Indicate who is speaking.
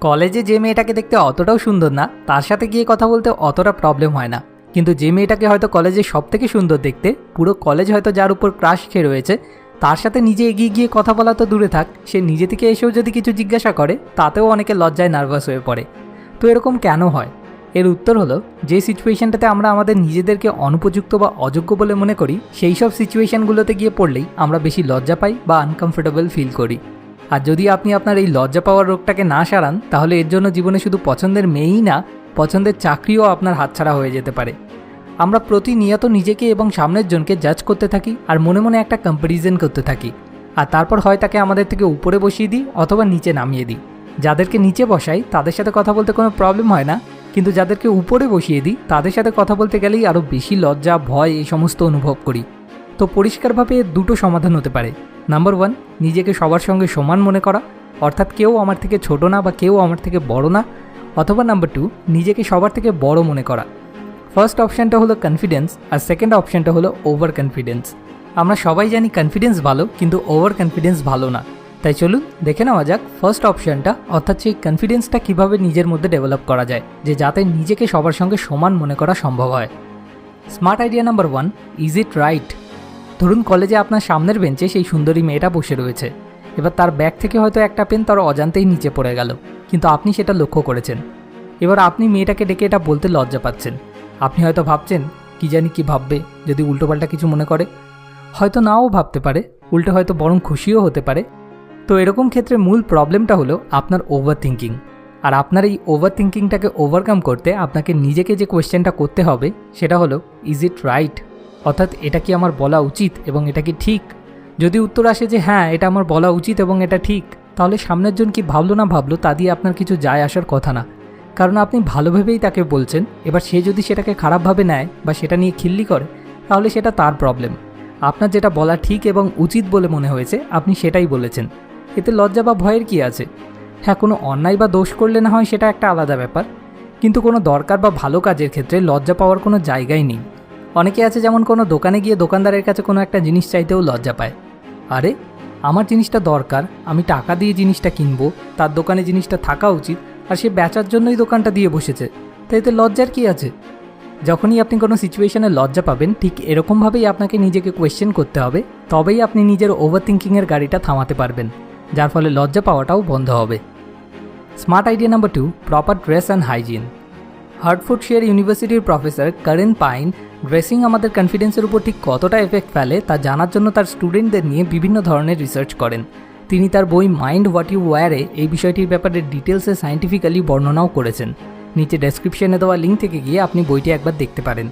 Speaker 1: কলেজে যে মেয়েটাকে দেখতে অতটাও সুন্দর না, তার সাথে গিয়ে কথা বলতে অতটা প্রবলেম হয় না। কিন্তু যে মেয়েটাকে হয়তো কলেজে সব থেকে সুন্দর দেখতে, পুরো কলেজ হয়তো যার উপর ক্রাশ খেয়ে রয়েছে, তার সাথে নিজে এগিয়ে গিয়ে কথা বলা তো দূরে থাক, সে নিজে থেকে এসেও যদি কিছু জিজ্ঞাসা করে, তাতেও অনেকে লজ্জায় নার্ভাস হয়ে পড়ে। তো এরকম কেন হয়? এর উত্তর হলো, যে সিচুয়েশনটাতে আমরা আমাদের নিজেদেরকে অনুপযুক্ত বা অযোগ্য বলে মনে করি, সেই সব সিচুয়েশনগুলোতে গিয়ে পড়লেই আমরা বেশি লজ্জা পাই বা আনকমফোর্টেবল ফিল করি। আর যদি আপনি আপনার এই লজ্জা পাওয়ার রোগটাকে না সারান, তাহলে এর জন্য জীবনে শুধু পছন্দের মেয়েই না, পছন্দের চাকরিও আপনার হাতছাড়া হয়ে যেতে পারে। আমরা প্রতিনিয়ত নিজেকে এবং সামনের জনকে জাজ করতে থাকি আর মনে মনে একটা কম্প্যারিজন করতে থাকি। আর তারপর হয় তাকে আমাদের থেকে উপরে বসিয়ে দিই অথবা নিচে নামিয়ে দিই। যাদেরকে নিচে বসাই, তাদের সাথে কথা বলতে কোনো প্রবলেম হয় না। কিন্তু যাদেরকে উপরে বসিয়ে দিই, তাদের সাথে কথা বলতে গেলেই আরও বেশি লজ্জা, ভয় এই সমস্ত অনুভব করি। তো পরিষ্কারভাবে দুটো সমাধান হতে পারে। নাম্বার ওয়ান নিজেকে সবার সঙ্গে সমান মনে করা। অর্থাৎ কেউ আমার থেকে ছোট না বা কেউ আমার থেকে বড় না। অথবা নাম্বার টু নিজেকে সবার থেকে বড় মনে করা। ফার্স্ট অপশানটা হলো কনফিডেন্স আর সেকেন্ড অপশানটা হলো ওভার কনফিডেন্স আমরা সবাই জানি কনফিডেন্স ভালো, কিন্তু ওভার কনফিডেন্স ভালো না। তাই চলুন দেখে নেওয়া যাক ফার্স্ট অপশানটা অর্থাৎ সেই কনফিডেন্সটা কীভাবে নিজের মধ্যে ডেভেলপ করা যায়, যে যাতে নিজেকে সবার সঙ্গে সমান মনে করা সম্ভব হয়। Smart idea number one is it right ধরুন কলেজে আপনার সামনের বেঞ্চে সেই সুন্দরী মেয়েটা বসে রয়েছে। এবার তার ব্যাগ থেকে হয়তো একটা পেন তার অজান্তেই নিচে পড়ে গেল। কিন্তু আপনি সেটা লক্ষ্য করেছেন। এবার আপনি মেয়েটাকে ডেকে এটা বলতে লজ্জা পাচ্ছেন। আপনি হয়তো ভাবছেন, কি জানি কি ভাববে, যদি উল্টোপাল্টা কিছু মনে করে? হয়তো নাও ভাবতে পারে, উল্টো হয়তো বরং খুশিও হতে পারে। তো এরকম ক্ষেত্রে মূল প্রবলেমটা হলো আপনার ওভার থিঙ্কিং আর আপনার এই ওভার থিঙ্কিংটাকে ওভারকাম করতে আপনাকে নিজেকে যে কোয়েশ্চেনটা করতে হবে, সেটা হলো, ইজ ইট রাইট? অর্থাৎ এটা কি আমার বলা উচিত এবং এটা কি ঠিক? যদি উত্তর আসে যে হ্যাঁ এটা আমার বলা উচিত এবং এটা ঠিক, তাহলে সামনের জন কি ভাবলো না ভাবলো তা দিয়ে আপনার কিছু যায় আসার কথা না। কারণ আপনি ভালোভাবেই তাকে বলছেন, এবার সে যদি সেটাকে খারাপভাবে নেয় বা সেটা নিয়ে খিল্লি করে, তাহলে সেটা তার প্রবলেম আপনার যেটা বলা ঠিক এবং উচিত বলে মনে হয়েছে, আপনি সেটাই বলেছেন। এতে লজ্জা বা ভয়ের কি আছে? হ্যাঁ কোনো অন্যায় বা দোষ করলে না হয় সেটা একটা আলাদা ব্যাপার। কিন্তু কোনো দরকার বা ভালো কাজের ক্ষেত্রে লজ্জা পাওয়ার কোনো জায়গাই নেই। অনেকে আছে যেমন কোনো দোকানে গিয়ে দোকানদারের কাছে কোনো একটা জিনিস চাইতেও লজ্জা পায়। আরে, আমার জিনিসটা দরকার, আমি টাকা দিয়ে জিনিসটা কিনবো, তার দোকানে জিনিসটা থাকা উচিত, আর সে বেচার জন্যই দোকানটা দিয়ে বসেছে। তো এতে লজ্জার কী আছে? যখনই আপনি কোনো সিচুয়েশনে লজ্জা পাবেন, ঠিক এরকমভাবেই আপনাকে নিজেকে কোয়েশ্চেন করতে হবে, তবেই আপনি নিজের ওভার থিঙ্কিংয়ের গাড়িটা থামাতে পারবেন, যার ফলে লজ্জা পাওয়াটাও বন্ধ হবে। Smart idea number two proper dress and hygiene Hertfordshire ইউনিভার্সিটির প্রফেসর কারেন পাইন ড্রেসিং আমাদের কনফিডেন্সের উপর ঠিক কতটা এফেক্ট ফেলে তা জানার জন্য তার স্টুডেন্টদের নিয়ে বিভিন্ন ধরনের রিসার্চ করেন। তিনি তার বই মাইন্ড হোয়াট ইউ ওয়্যারে এই বিষয়টির ব্যাপারে ডিটেলসে সায়েন্টিফিক্যালি বর্ণনাও করেছেন। নিচে ডেসক্রিপশনে দেওয়া লিঙ্ক থেকে গিয়ে আপনি বইটি একবার দেখতে পারেন।